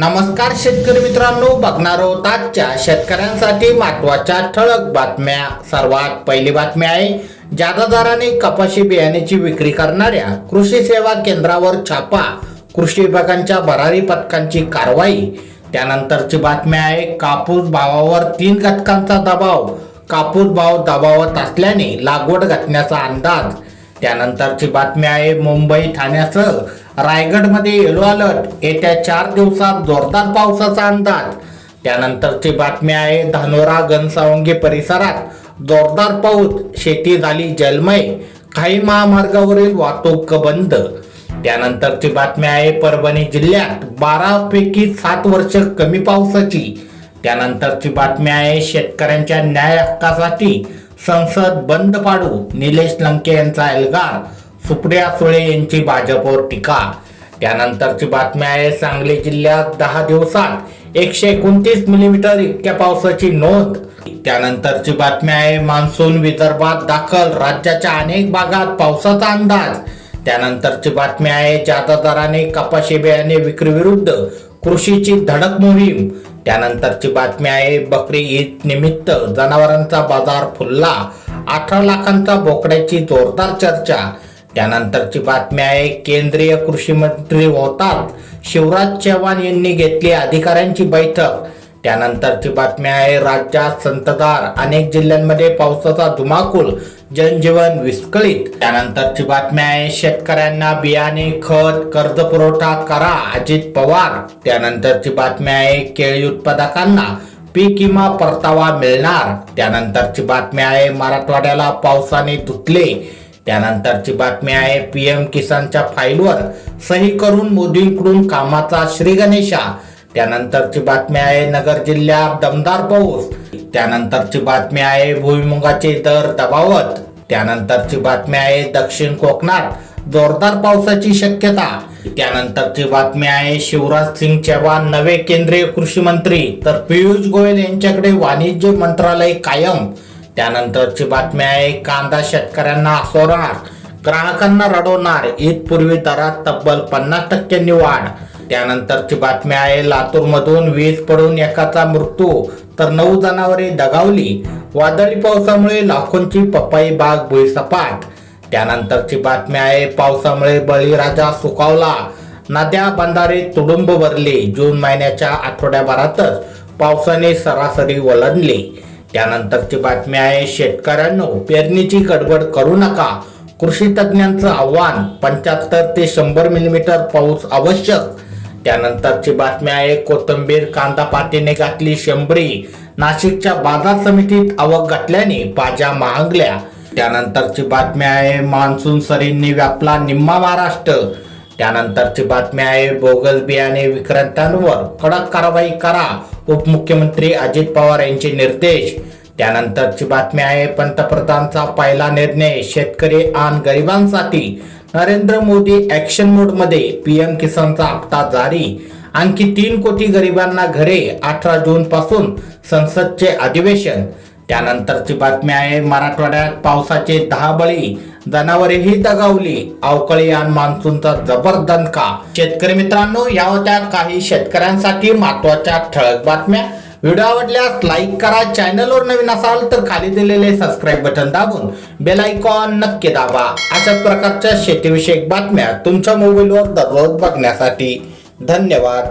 नमस्कार शेतकरी मित्रांनो बघणार आहोत आजच्या शेतकऱ्यांसाठी महत्त्वाच्या ठळक बातम्या. सर्वात पहिली बातमी आहे जादा दराने कपाशी बियाण्याची विक्री करणाऱ्या कृषी सेवा केंद्रावर छापा. कृषी विभागांच्या भरारी पथकांची कारवाई. त्यानंतरची बातमी आहे कापूस भावावर तीन घटकांचा दबाव. कापूस भाव दबावत असल्याने लागवड घटण्याचा अंदाज. त्यानंतरची बातमी आहे मुंबई ठाण्यासह रायगडमध्ये येलो अलर्ट येत्या चार दिवसात जोरदार पावसाचा अंदाज. त्यानंतरची बातमी आहे धानोरा घनसावंगी परिसरात जोरदार पाऊस. शेती झाली जलमय. काही महामार्गावरील वाहतूक बंद. त्यानंतरची बातमी आहे परभणी जिल्ह्यात बारा पैकी सात वर्ष कमी पावसाची. त्यानंतरची बातमी आहे शेतकऱ्यांच्या न्याय हक्कासाठी संसद बंद पाडू निलेश लंके यांचा एल्गार सुप्रिया सुळे यांची भाजपवर टीका. त्यानंतरची बातमी आहे सांगली जिल्ह्यात दहा दिवसात एकशे एकोणतीस मिलीमीटर इतक्या पावसाची नोंद. त्यानंतरची बातमी आहे मान्सून विदर्भात दाखल राज्याच्या अनेक भागात पावसाचा अंदाज. त्यानंतरची बातमी आहे जादा दराने कपाशी बियाणे विक्री विरुद्ध कृषीची धडक मोहीम. त्यानंतरची बातमी आहे बकरी ईद निमित्त जनावरांचा बाजार फुलला. अठरा लाखांचा बोकड्याची जोरदार चर्चा. त्यानंतरची बातमी आहे केंद्रीय कृषी मंत्री होतात. शिवराज चव्हाण यांनी घेतली अधिकाऱ्यांची बैठक. त्यानंतरची बातमी आहे राज्यात संततधार अनेक जिल्ह्यांमध्ये पावसाचा धुमाकूल जनजीवन विस्कळीत. त्यानंतरची बातमी आहे शेतकऱ्यांना बियाणे खत कर्ज पुरवठा करा अजित पवार. त्यानंतरची बातमी आहे केळी उत्पादकांना पीक किंवा परतावा मिळणार. त्यानंतरची बातमी आहे मराठवाड्याला पावसाने धुतले. त्यानंतरची बातमी आहे पीएम किसानच्या फाईलवर सही करून मोदींकडून कामाचा श्री गणेशा त्यानंतरची बातमी आहे नगर जिल्ह्यात दमदार पाऊस. त्यानंतरची बातमी आहे भुईमुगाचे दर दबावत. त्यानंतरची बातमी आहे दक्षिण कोकणात जोरदार पावसाची शक्यता. त्यानंतरची बातमी आहे शिवराज सिंग चौहान नवे केंद्रीय कृषी मंत्री. तर पियुष गोयल यांच्याकडे वाणिज्य मंत्रालय कायम. त्यानंतरची बातमी आहे कांदा शेतकऱ्यांना सोडणार. ग्राहकांना रडवणार. ईद पूर्वी दरात तब्बल पन्नास टक्क्यांनी वाढ. त्यानंतरची बातमी आहे लातूर मधून वीज पडून एकाचा मृत्यू तर नऊ जनावरे दगावली. वादळी पावसामुळे लाखोंची पपई बाग भुईसपाट. त्यानंतरची बातमी आहे पावसामुळे बळीराजा सुकावला. नद्या बंधारे तुडुंब भरले. जून महिन्याच्या आठवड्याभरातच पावसाने सरासरी वलंडली. त्यानंतरची बातमी आहे शेतकऱ्यांनो पेरणीची गडबड करू नका. कृषी तज्ज्ञांचं आव्हान पंच्याहत्तर ते शंभर मिलीमीटर पाऊस आवश्यक. त्यानंतरची बातमी आहे कोथंबीर कांदा पातीने घातली शंभरी. नाशिकच्या बाजार समितीत आवक घातल्याने भाज्या महागल्या. त्यानंतरची बातमी आहे मान्सून सरींनी व्यापला निम्मा महाराष्ट्र. त्यानंतरची बातमी आहे बोगस बियाणे विक्रेत्यांवर कडक कारवाई करा उपमुख्यमंत्री अजित पवार यांचे निर्देश. त्यानंतरची बातमी आहे पंतप्रधानचा पहिला निर्णय शेतकरी आणि गरिबांसाठी. नरेंद्र मोदी ऍक्शन मोडमध्ये पीएम किसानचा हप्ता जारी. आणखी तीन कोटी गरिबांना घरे अठरा जून पासून संसदचे अधिवेशन. त्यानंतरची बातमी आहे मराठवाड्यात पावसाचे दहा बळी जनावरेही दगावली. अवकाळी आणि मान्सूनचा जबर दणका शेतकरी मित्रांनो या होत्या काही शेतकऱ्यांसाठी महत्त्वाच्या ठळक बातम्या. व्हिडिओ आवडल्यास लाईक करा. चॅनलवर नवीन असाल तर खाली दिलेले सबस्क्राईब बटन दाबून बेल आयकॉन नक्की दाबा. अशाच प्रकारच्या शेतीविषयक बातम्या तुमच्या मोबाईलवर दररोज बघण्यासाठी. धन्यवाद.